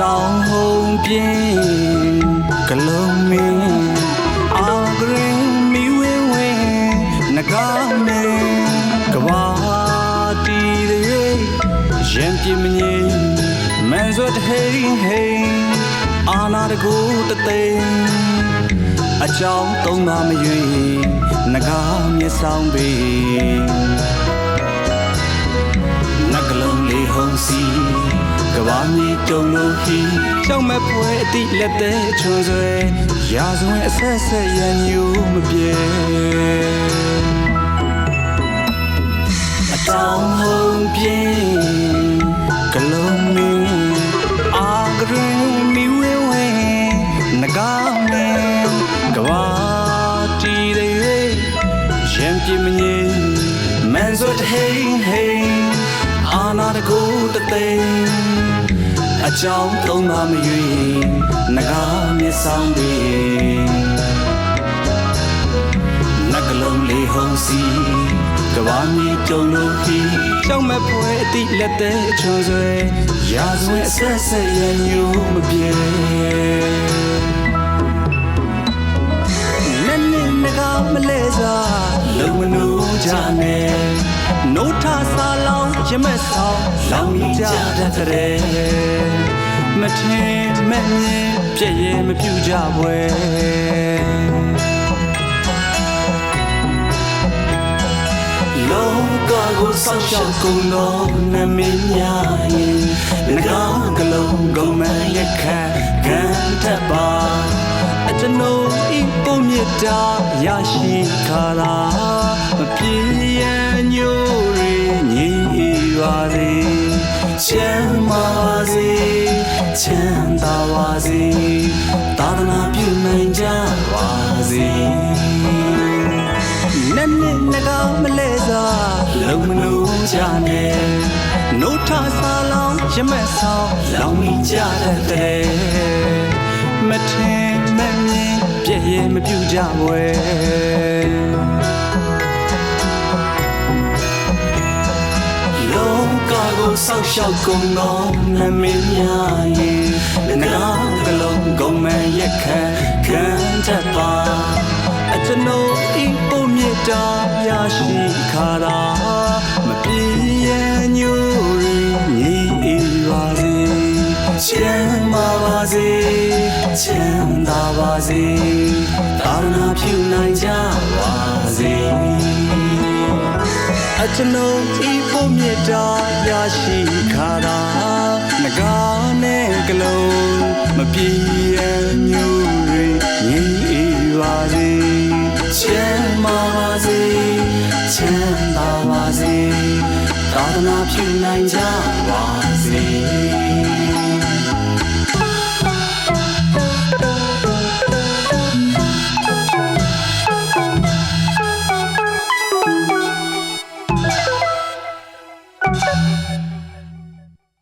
တောင်ဟုံပြင်းကလုံးမင်းအာဂရင်မီဝင်းဝင်းနဂါမင်းကဘာတီရေရင်ပြင်းမငိမ့်မန်စွတ်ဟိန်ဟိန်အာနာတကူတသိန်းအကြောင်းသုံးပါမရွေနဂါမျက်ဆောင်ပေ စီကဘာမီတုံလို့ဟီကြောက်မဲ့ပွဲအတိလက်သေးချွန်ဆွဲရာဇဝင်အဆက်ဆက်ရညူမပြေအတောင်ဟုံးပြင်းကလုံးမင်းအာဂရင်မီဝဲဝဲနဂါမင်းကဘာတီရေရင်ပြမငိမ့်မန်စွတ်ဟိန်ဟိန် အာနာတကူတသိန်းအကြောင်းသုံးပါမရွေနဂါမျက်ဆောင်ပေနကလုံးလေးဟုံးစီကဘာမီတုံလို့ခီကြောက်မဲ့ပွဲအတိလက်သေးချွန်ဆွဲရာဇဝင်အဆက်ဆက်ရညူမပြေနဲ့နဲ့နကမလဲစားလုံမနူကြနဲ့ နိုးထဆာလောင်းရမက်ဆောင်လောင်းကြတဲ့တဲ့မထင်မဲ့မြင်ပြည့်ရဲ့မပြူကြပွဲလောကကိုဆောက်ရှောက်ကုန်တော့နမင်းများရင်ငကောင်းကလုံးကုန်မရက်ခတ်ခံထပ်ပါအကျွန်ုပ်ဤပုံမြတ်တာရရှိခါလာမပြေရန်ညိုရီညီ ပါစေချမ်းပါစေချမ်းသာပါစေသာသနာပြုနိုင်ကြပါစေနက်နက်နကမလဲစားလုံမလို့ကြနဲ့နိုးထဆာလောင်းရမက်ဆောင်လောင်းမိကြတဲ့မထင်မမြင်ပြည့်ရဲ့မပြူကြွယ် ဆောက်ရှောက်ကုန်တော့နမင်းများရင်ငါကလုံးကုန်မဲ့ရက်ခတ်ခံတတ်ပါအကျွန်ုပ်ဤပုံမြတ်တာရရှိခါတာမပြေရန်ညိုရီညီပါစေချမ်းသာပါစေချမ်းသာပါစေသာသနာပြုနိုင်ကြပါစေ အကျွန်ုပ်ဤပုံမြတ်တာရရှိခါတာငကားနဲ့ကလုံးမပြေရန်ညိုရီညီပါစေချမ်းသာပါစေချမ်းသာပါစေသာသနာပြုနိုင်ကြပါ